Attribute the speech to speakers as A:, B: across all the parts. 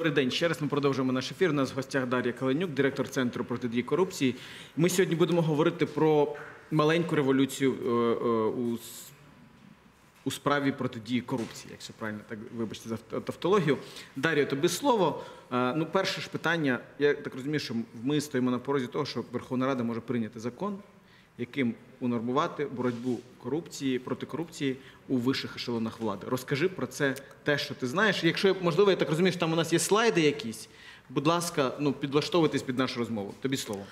A: Добрий день. Ще раз ми продовжуємо наш ефір. У нас в гостях Дар'я Каленюк, директор центру протидії корупції. Ми сьогодні будемо говорити про маленьку революцію е, е, у, у справі протидії корупції, якщо правильно так вибачте за тавтологію. Дар'я, тобі слово. Е, Ну, перше ж питання. Я так розумію, що ми стоїмо на порозі того, що Верховна Рада може прийняти закон, яким унормувати боротьбу корупції проти корупції у вищих ешелонах влади. Розкажи про це те, що ти знаєш. Якщо можливо, я так розумію, що там у нас є слайди якісь. Будь ласка, ну підлаштовуйтесь під нашу розмову. Тобі слово.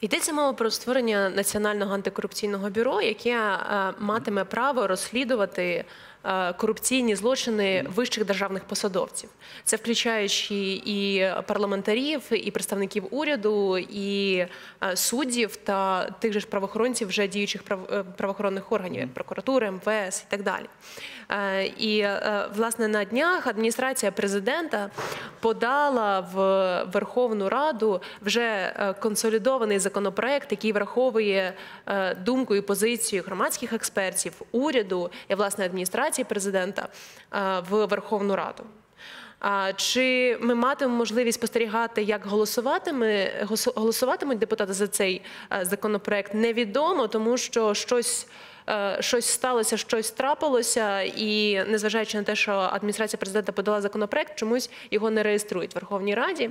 B: Йдеться мова про створення національного антикорупційного бюро, яке е, матиме право розслідувати корупційні злочини вищих державних посадовців. Це включаючи і парламентарів, і представників уряду, і е, суддів та тих же ж правоохоронців, вже діючих е, правоохоронних органів, як прокуратури, МВС і так далі. Е, І е, власне на днях адміністрація президента подала в Верховну Раду вже е, консолідований законопроект, який враховує е, думку і позицію громадських експертів, уряду і власне адміністрації президента е, в Верховну Раду. Чи ми матимемо можливість спостерігати, як голосуватиме голосуватимуть депутати за цей е, законопроект? Невідомо, тому що щось. е, Щось сталося, щось трапилося, і незважаючи на те, що адміністрація президента подала законопроект, чомусь його не реєструють в Верховній Раді.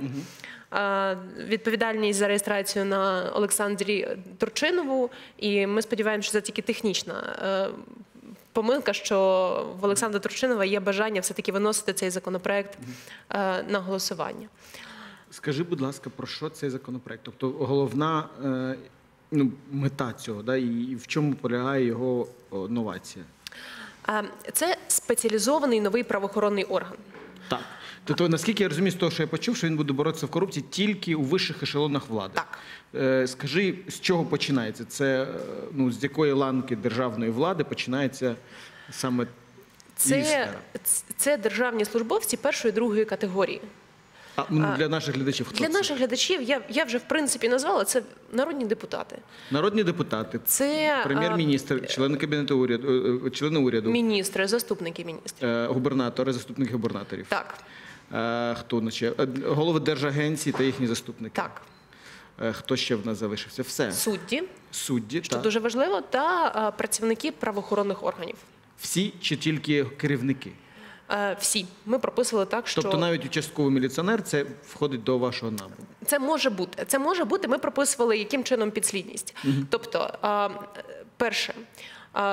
B: Е, Відповідальність за реєстрацію на Олександрі Турчинову, і ми сподіваємося, що це тільки технічна помилка, що в Олександра Турчинова є бажання все-таки виносити цей законопроект е, на голосування.
A: Скажи, будь ласка, про що цей законопроект? Тобто головна е, ну, мета цього, да, і в чому полягає його новація?
B: Е, Це спеціалізований новий правоохоронний орган.
A: Так. Тобто, наскільки я розумію з того, що я почув, що він буде боротися в корупції тільки у вищих ешелонах влади.
B: Так.
A: Е, скажи, з чого починається? Це е, ну, з якої ланки державної влади починається саме
B: Це, це державні службовці першої другої категорії.
A: А, ну, для наших глядачів хто
B: Для
A: це?
B: наших глядачів я, я вже в принципі назвала це народні депутати.
A: Народні депутати,
B: Це
A: прем'єр-міністр, члени кабінету уряду, е, члени
B: е,
A: уряду,
B: міністри, заступники міністрів.
A: е, губернатори, заступники губернаторів.
B: Так,
A: Хто ну, ще? Е, Голови держагенцій та їхні заступники.
B: так.
A: Хто ще в нас залишився? Все.
B: Судді,
A: Судді.
B: що
A: та.
B: дуже важливо, та працівники правоохоронних органів.
A: Всі чи тільки керівники?
B: Е, Всі ми прописували так, що
A: Тобто навіть участковий міліціонер це входить до вашого набу.
B: Це може бути. Це може бути. Ми прописували, яким чином підслідність. Тобто, перше.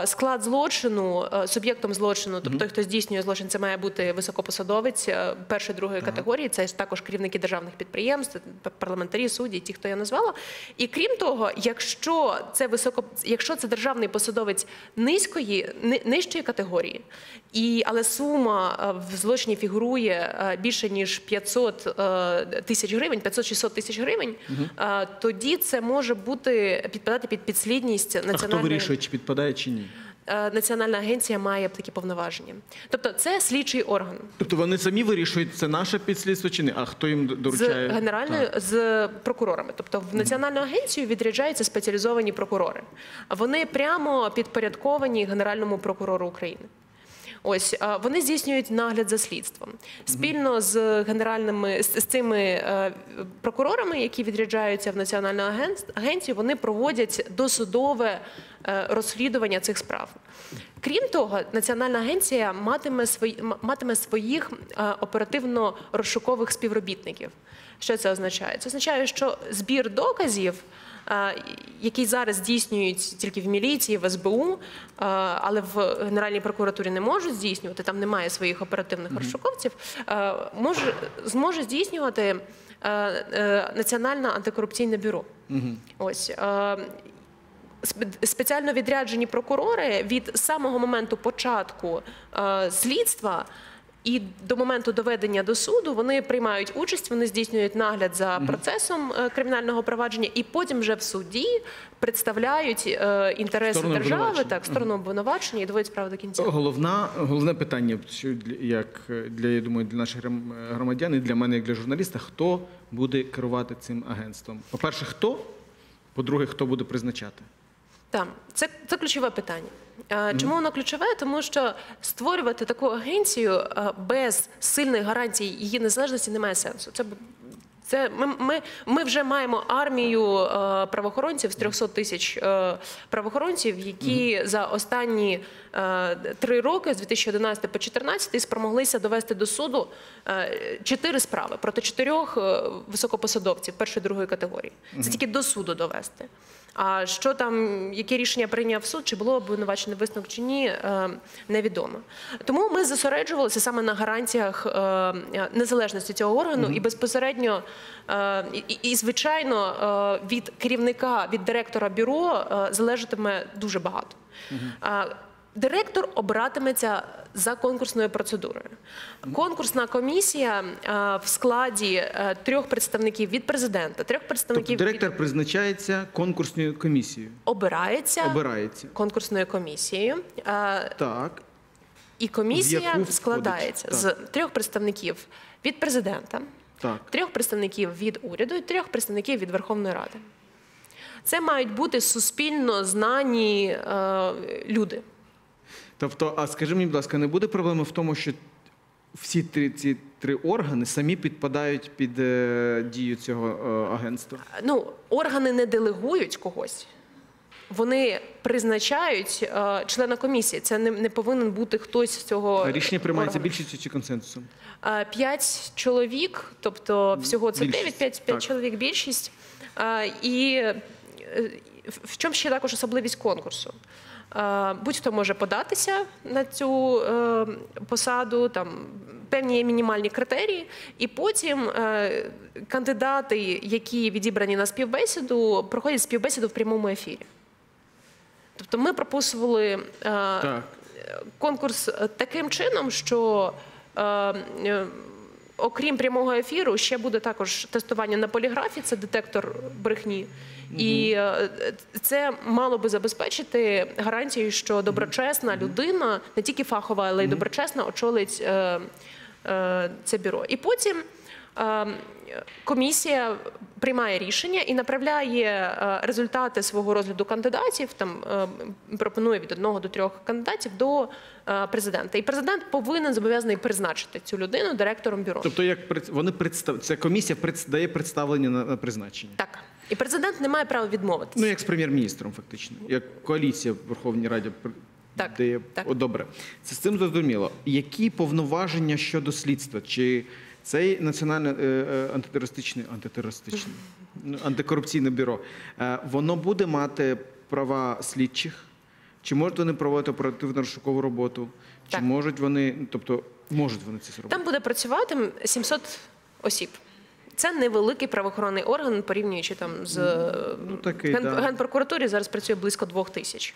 B: Склад злочину, суб'єктом злочину, тобто той, хто здійснює злочин, це має бути високопосадовець першої другої категорії. Це також керівники державних підприємств, парламентарі, судді, ті, хто я назвала. І крім того, якщо це високо, якщо це державний посадовець низької, ни- нижчої категорії, і але сума в злочині фігурує більше ніж 500 е, тисяч гривень, 500-600 тисяч гривень, тоді це може бути підпадати під підслідність
A: А хто
B: національної
A: вирішує, чи підпадає, чи ні?
B: Е, національна агенція має такі повноваження. Тобто, це слідчий орган
A: Тобто вони самі вирішують, це наше підслідство чи не А хто їм доручає
B: з генеральною з прокурорами. Тобто, в національну агенцію відряджаються спеціалізовані прокурори. Вони прямо підпорядковані Генеральному прокурору України. Ось вони здійснюють нагляд за слідством спільно з генеральними з, цими е, прокурорами, які відряджаються в національну аген- агенцію. Вони проводять досудове е, розслідування цих справ. Крім того, національна агенція матиме свої матиме своїх е, оперативно-розшукових співробітників. Що це означає? Це означає, що збір доказів який зараз здійснюють тільки в міліції, в СБУ, але в Генеральній прокуратурі не можуть здійснювати, там немає своїх оперативних розшуковців, може, зможе здійснювати е, Національне антикорупційне бюро. Ось. Спеціально відряджені прокурори від самого моменту початку слідства і до моменту доведення до суду вони приймають участь, вони здійснюють нагляд за процесом е, кримінального провадження, і потім вже в суді представляють е, інтереси
A: Сторону
B: держави, так сторону обвинувачення і доводять справу до кінця.
A: Головна, головне питання, як для, я думаю, для наших громадян і для мене, як для журналіста, хто буде керувати цим агентством? По-перше, хто? По-друге, хто буде призначати?
B: Так, це, це ключове питання. Е, Чому воно ключове? Тому що створювати таку агенцію е, без сильних гарантій її незалежності немає сенсу. Це це ми, ми, ми вже маємо армію е, правоохоронців з 300 тисяч е, правоохоронців, які за останні е, три роки з 2011 по 2014 спромоглися довести до суду чотири справи проти чотирьох високопосадовців першої другої категорії. Це тільки до суду довести. А що там, яке рішення прийняв суд, чи було обвинувачений висновок чи ні, е, невідомо. Тому ми зосереджувалися саме на гарантіях е, незалежності цього органу і безпосередньо е, і, звичайно від керівника, від директора бюро залежатиме дуже багато. Директор обиратиметься за конкурсною процедурою. Конкурсна комісія е, в складі е, трьох представників від президента, трьох представників
A: Тобто
B: від
A: директор призначається конкурсною комісією,
B: обирається
A: обирається.
B: конкурсною комісією, е,
A: Так.
B: і комісія складається
A: Так.
B: з трьох представників від президента,
A: Так.
B: трьох представників від уряду і трьох представників від Верховної Ради. Це мають бути суспільно знані е, люди.
A: Тобто, а скажи мені, будь ласка, не буде проблеми в тому, що всі три ці три органи самі підпадають під е, дію цього е, агентства?
B: Ну, органи не делегують когось. Вони призначають е, члена комісії. Це не, не повинен бути хтось з цього
A: А рішення приймається
B: органу.
A: більшістю чи консенсусом?
B: Е, П'ять чоловік, тобто всього це
A: Більшість,
B: дев'ять, п'ять, п'ять чоловік більшість. Е, І е, в чому ще також особливість конкурсу? Будь-хто може податися на цю е, посаду, там певні є мінімальні критерії, і потім е, кандидати, які відібрані на співбесіду, проходять співбесіду в прямому ефірі. Тобто ми прописували е,
A: Так.
B: конкурс таким чином, що окрім прямого ефіру, ще буде також тестування на поліграфі, це детектор брехні. І е, це мало би забезпечити гарантію, що доброчесна людина, не тільки фахова, але й доброчесна, очолить е, е, це бюро. І потім комісія приймає рішення і направляє е, результати свого розгляду кандидатів. Там е, пропонує від одного до трьох кандидатів до е, президента. І президент повинен зобов'язаний призначити цю людину директором бюро.
A: Тобто, як вони представ... ця комісія дає представлення на, на призначення.
B: Так. І президент не має права відмовитися.
A: Ну, як з прем'єр-міністром, фактично, як коаліція в Верховній Раді
B: Так,
A: дає.
B: так.
A: О, добре. Це з цим зрозуміло. Які повноваження щодо слідства? Чи цей національне е, е, антитерористичне, антитерористичне, ну, антикорупційне бюро, е, воно буде мати права слідчих? Чи можуть вони проводити оперативно розшукову роботу? Чи
B: Так.
A: можуть вони, тобто, можуть вони це зробити?
B: Там буде працювати 700 осіб. Це невеликий правоохоронний орган, порівнюючи там з
A: ну, такий,
B: Ген...
A: да.
B: генпрокуратурі зараз працює близько двох тисяч.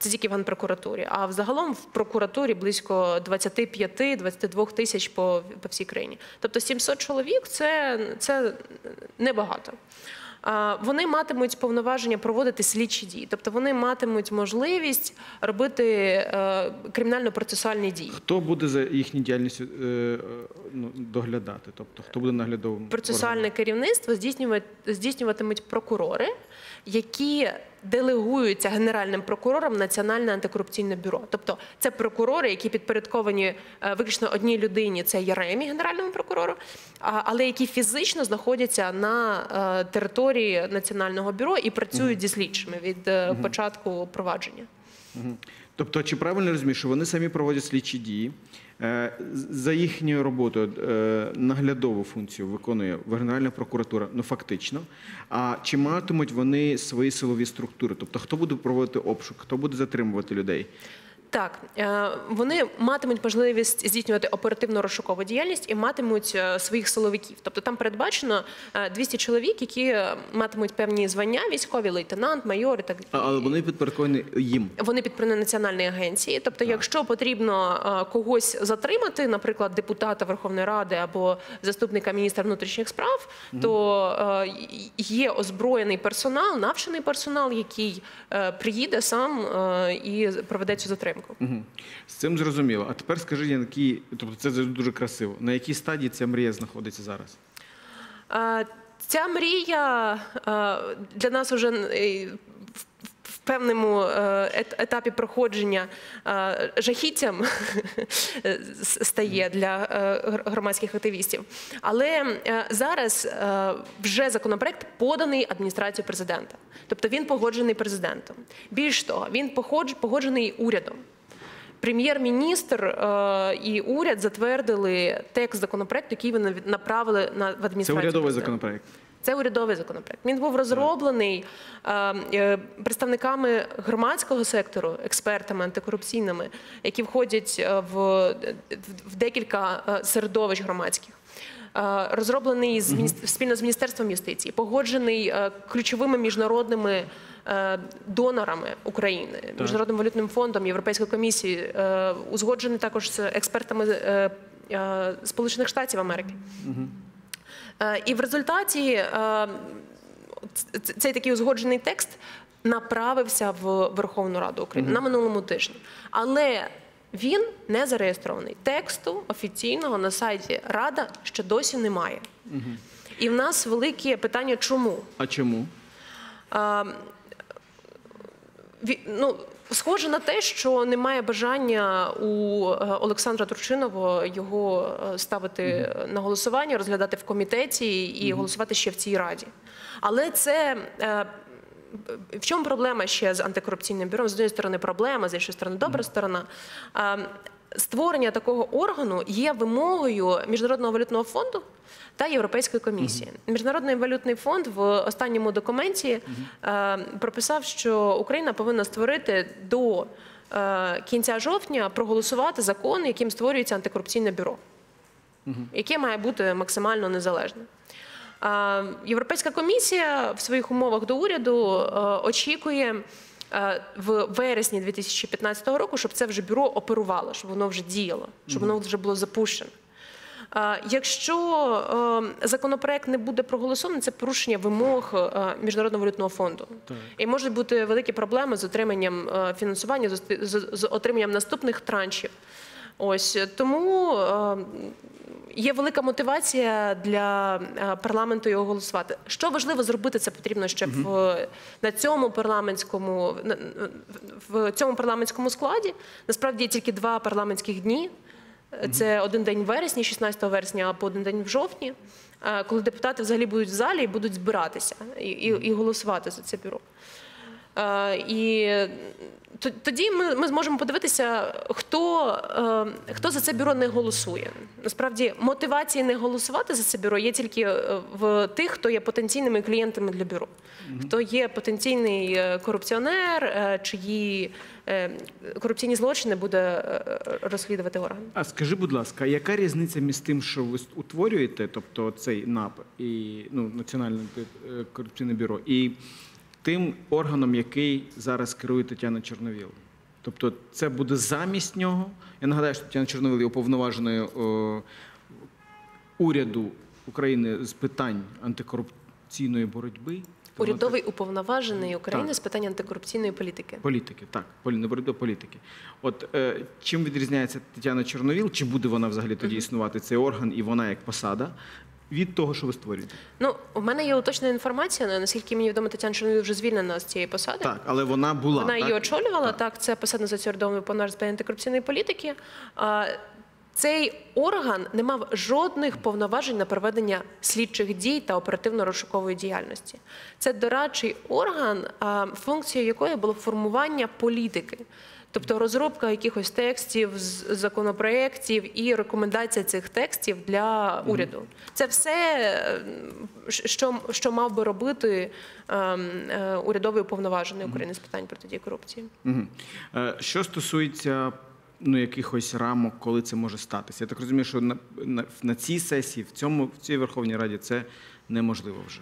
B: Це тільки в генпрокуратурі. А взагалом в прокуратурі близько 25-22 тисяч по, по всій країні. Тобто 700 чоловік це, це небагато. Вони матимуть повноваження проводити слідчі дії, тобто вони матимуть можливість робити е, кримінально-процесуальні дії.
A: Хто буде за їхню діяльністю е, е, ну, доглядати? Тобто, хто буде наглядовим? органом?
B: Процесуальне керівництво здійснювати- здійснюватимуть прокурори, які делегуються генеральним прокурором Національне антикорупційне бюро. Тобто це прокурори, які підпорядковані е, виключно одній людині, це Яремі, генеральному прокурору, але які фізично знаходяться на е, території національного бюро і працюють зі слідчими від е, початку провадження.
A: Тобто, чи правильно розумієш, що вони самі проводять слідчі дії? Е, За їхньою роботою е, наглядову функцію виконує Генеральна прокуратура, ну фактично. А чи матимуть вони свої силові структури? Тобто, хто буде проводити обшук, хто буде затримувати людей?
B: Так, е, вони матимуть можливість здійснювати оперативно-розшукову діяльність і матимуть е, своїх силовиків. Тобто там передбачено е, 200 чоловік, які е, матимуть певні звання, військові лейтенант, майор і так
A: А, але вони підпорядковані їм.
B: вони підприємні національної агенції. Тобто, якщо потрібно е, когось затримати, наприклад, депутата Верховної Ради або заступника міністра внутрішніх справ, то е, є озброєний персонал, навчений персонал, який е, приїде сам е, і проведе цю затримку.
A: Мгм. З цим зрозуміло. А тепер скажи, на якій, тобто це дуже красиво. На якій стадії ця мрія знаходиться зараз?
B: Е, Ця мрія е, для нас вже в- певному е, етапі проходження жахіттям стає для е, громадських активістів. Але е, зараз вже законопроект поданий адміністрацією президента, тобто він погоджений президентом. Більш того, він погоджений урядом. Прем'єр-міністр е, і уряд затвердили текст законопроекту, який вони направили на в
A: Це
B: адміністрацію.
A: урядовий законопроект.
B: Це урядовий законопроект. Він був розроблений е, е, представниками громадського сектору, експертами антикорупційними, які входять в, декілька середовищ громадських. Е, Розроблений з мініс- спільно з міністерством юстиції, погоджений е, ключовими міжнародними е, донорами України, міжнародним валютним фондом, Європейською комісією, узгоджений також з експертами Сполучених Штатів Америки. І в результаті цей такий узгоджений текст направився в Верховну Раду України на минулому тижні. Але він не зареєстрований. Тексту офіційного на сайті Рада ще досі немає. І в нас велике питання, чому?
A: А чому?
B: Ві- ну, схоже на те, що немає бажання у е, Олександра Турчинова його е, ставити на голосування, розглядати в комітеті і голосувати ще в цій раді. Але це. В чому проблема ще з антикорупційним бюро? З однієї сторони, проблема, з іншої сторони, добра сторона. Створення такого органу є вимогою Міжнародного валютного фонду та Європейської комісії. Міжнародний валютний фонд в останньому документі е, прописав, що Україна повинна створити до е, кінця жовтня проголосувати закон, яким створюється антикорупційне бюро, яке має бути максимально незалежним. Європейська комісія в своїх умовах до уряду е, очікує е, в вересні 2015 року, щоб це вже бюро оперувало, щоб воно вже діяло, щоб воно вже було запущено. Якщо е, законопроект не буде проголосований, це порушення вимог Міжнародного валютного фонду. І можуть бути великі проблеми з отриманням фінансування, з отриманням наступних траншів. Ось тому е, є велика мотивація для е, парламенту його голосувати. Що важливо зробити, це потрібно ще в на цьому парламентському в цьому парламентському складі. Насправді є тільки два парламентських дні. Це один день в вересні, 16 вересня, або один день в жовтні, е, коли депутати взагалі будуть в залі і будуть збиратися і, і, і голосувати за це бюро. Е, І тоді ми, ми зможемо подивитися, хто, е, хто за це бюро не голосує. Насправді мотивації не голосувати за це бюро є тільки е, в тих, хто є потенційними клієнтами для бюро, хто є потенційний корупціонер, чиї корупційні злочини буде розслідувати орган.
A: А скажи, будь ласка, яка різниця між тим, що ви утворюєте, тобто цей НАП і ну, Національне корупційне бюро, і тим органом, який зараз керує Тетяна Чорновіл? Тобто це буде замість нього. Я нагадаю, що Тетяна Чорновіл є уповноваженою е, уряду України з питань антикорупційної боротьби.
B: Урядовий уповноважений України
A: Так.
B: з питань антикорупційної політики.
A: Політики, так, не боротьби, політики. От е, чим відрізняється Тетяна Чорновіл, чи буде вона взагалі тоді існувати цей орган і вона як посада від того, що ви створюєте?
B: Ну, у мене є уточнена інформація. Наскільки мені відомо, Тетяна Чорновіл вже звільнена з цієї посади.
A: Так, але вона була.
B: Вона її очолювала. Так, це посада називається урядовий уповноважений з антикорупційної політики. А, Цей орган не мав жодних повноважень на проведення слідчих дій та оперативно-розшукової діяльності. Це дорадчий орган, функцією якої було формування політики. Тобто розробка якихось текстів, законопроєктів і рекомендація цих текстів для уряду. Це все, е, що, що мав би робити ем, е, урядовий уповноважений України з питань протидії корупції.
A: Е, Що стосується ну, якихось рамок, коли це може статися? Я так розумію, що на, на, на цій сесії, в, цьому, в цій Верховній Раді це неможливо вже.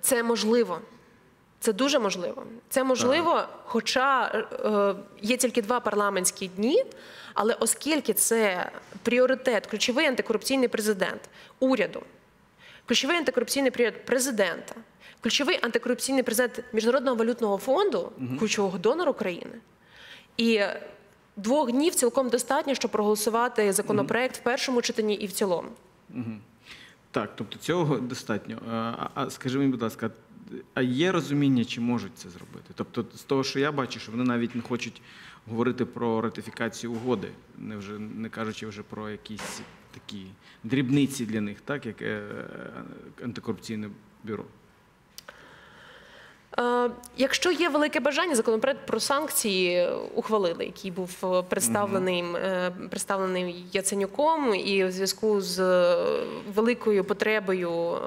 B: Це можливо. Це дуже можливо. Це можливо, хоча е, є тільки два парламентські дні, але оскільки це пріоритет, ключовий антикорупційний президент уряду, ключовий антикорупційний пріоритет президента, ключовий антикорупційний президент Міжнародного валютного фонду, ключового донора України. І двох днів цілком достатньо, щоб проголосувати законопроект в першому читанні і в цілому.
A: Так, тобто цього достатньо. Е, А, а скажи мені, будь ласка, а є розуміння, чи можуть це зробити? Тобто, з того, що я бачу, що вони навіть не хочуть говорити про ратифікацію угоди, не вже не кажучи вже про якісь такі дрібниці для них, так як е, антикорупційне бюро.
B: Е, Якщо є велике бажання, законопроект про санкції ухвалили, який був е, представлений, е, представлений Яценюком, і в зв'язку з великою потребою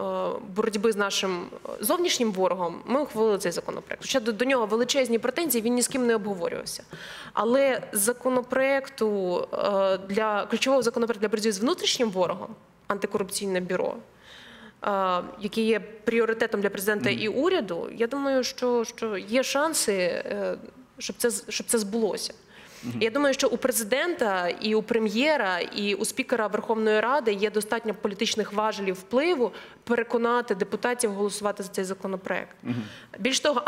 B: боротьби з нашим зовнішнім ворогом, ми ухвалили цей законопроект. Хоча до, нього величезні претензії, він ні з ким не обговорювався. Але законопроекту для ключового законопроекту для боротьби з внутрішнім ворогом, антикорупційне бюро. Який є пріоритетом для президента і уряду, я думаю, що, що є шанси, е, щоб це щоб це збулося. Я думаю, що у президента і у прем'єра, і у спікера Верховної Ради є достатньо політичних важелів впливу переконати депутатів голосувати за цей законопроект. Більш того,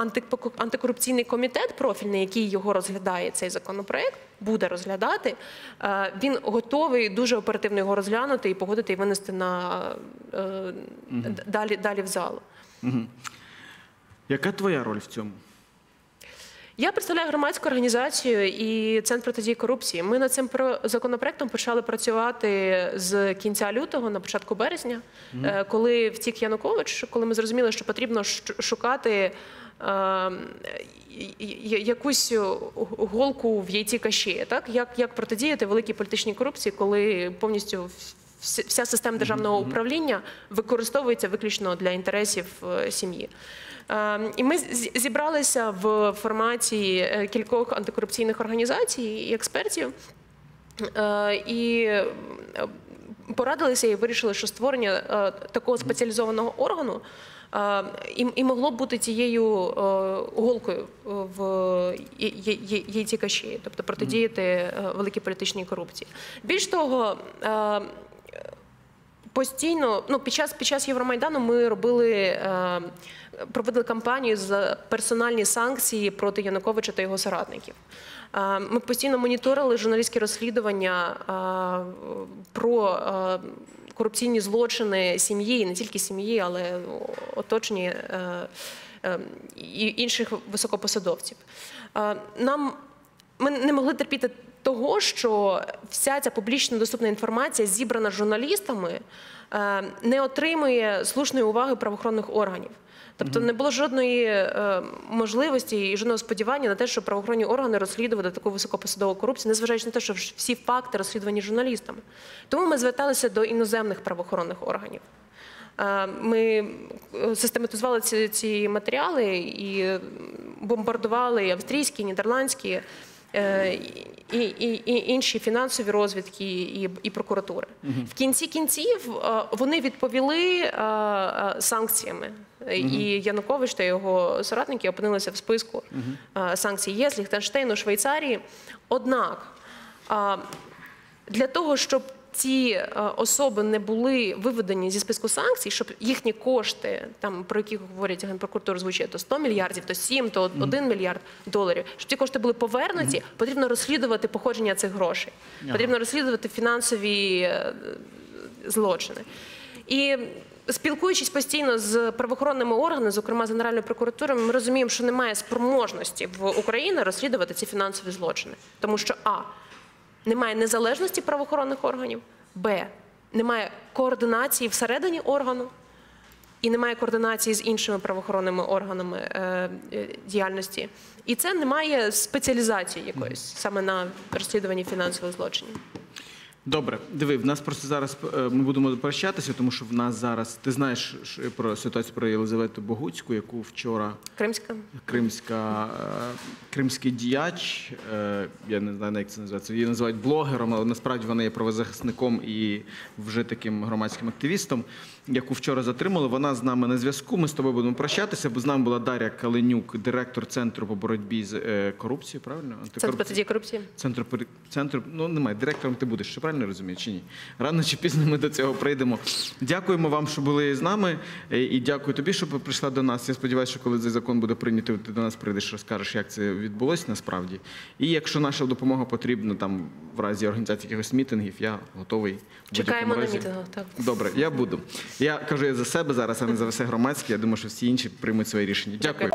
B: антикорупційний комітет профільний, який його розглядає, цей законопроект, буде розглядати. е, Він готовий дуже оперативно його розглянути і погодити і винести на е, далі, далі в залу.
A: Яка твоя роль в цьому?
B: Я представляю громадську організацію і центр протидії корупції. Ми над цим про- законопроектом почали працювати з кінця лютого, на початку березня, е, коли втік Янукович, коли ми зрозуміли, що потрібно шукати. е, і- Якусь голку в яйці каші, так як, як протидіяти великій політичній корупції, коли повністю вся система державного управління використовується виключно для інтересів е, сім'ї. Е, І ми зібралися в форматі е, кількох антикорупційних організацій і експертів. Е, І е, порадилися і вирішили, що створення такого спеціалізованого органу і, могло бути тією голкою в яйці каші, тобто протидіяти великій політичній корупції. Більш того, постійно, ну під час під час Євромайдану ми робили е, проводили кампанію за персональні санкції проти Януковича та його соратників. Е, Ми постійно моніторили журналістські розслідування е, про е, корупційні злочини сім'ї, не тільки сім'ї, але оточені е, е, і інших високопосадовців. Нам ми не могли терпіти того, що вся ця публічно доступна інформація, зібрана журналістами, е, не отримує слушної уваги правоохоронних органів. Тобто не було жодної е, можливості і жодного сподівання на те, що правоохоронні органи розслідували таку високопосадову корупцію, незважаючи на те, що всі факти розслідувані журналістами. Тому ми зверталися до іноземних правоохоронних органів. Е, Ми систематизували ці, ці матеріали і бомбардували австрійські, нідерландські і, і, і інші фінансові розвідки і, і прокуратури. В кінці кінців е, вони відповіли санкціями. Угу. І Янукович та його соратники опинилися в списку угу. санкцій ЄС, Ліхтенштейну, Швейцарії. Однак для того, щоб ці е, особи не були виведені зі списку санкцій, щоб їхні кошти, там про які говорять генпрокуратура звучить, то 100 мільярдів, то 7, то 1 мільярд доларів, щоб ці кошти були повернуті, потрібно розслідувати походження цих грошей. Потрібно розслідувати фінансові е, злочини. І спілкуючись постійно з правоохоронними органами, зокрема з Генеральною прокуратурою, ми розуміємо, що немає спроможності в Україні розслідувати ці фінансові злочини, тому що а немає незалежності правоохоронних органів, б немає координації всередині органу. І немає координації з іншими правоохоронними органами е, е, діяльності, і це немає спеціалізації якоїсь саме на розслідуванні фінансових злочинів.
A: Добре, диви, в нас просто зараз е, ми будемо прощатися, тому що в нас зараз ти знаєш ш- про ситуацію про Єлизавету Богуцьку, яку вчора
B: Кримська.
A: кримська, е, кримський діяч, е, я не знаю, як це називається, її називають блогером, але насправді вона є правозахисником і вже таким громадським активістом, яку вчора затримали. Вона з нами на зв'язку. Ми з тобою будемо прощатися, бо з нами була Дар'я Каленюк, директор центру по боротьбі з е, корупцією, правильно?
B: центр протидії корупції.
A: Центру пер- центру, ну немає, директором ти будеш, що правильно я розумію, чи ні? Рано чи пізно ми до цього прийдемо. Дякуємо вам, що були з нами, е, і дякую тобі, що прийшла до нас. Я сподіваюся, що коли цей закон буде прийнятий, ти до нас прийдеш, розкажеш, як це відбулося насправді. І якщо наша допомога потрібна там в разі організації якихось мітингів, я готовий.
B: Чекаємо на мітингах. Так.
A: Добре, я буду. Я кажу я за себе зараз, а не за все громадське. Я думаю, що всі інші приймуть своє рішення. Дякую.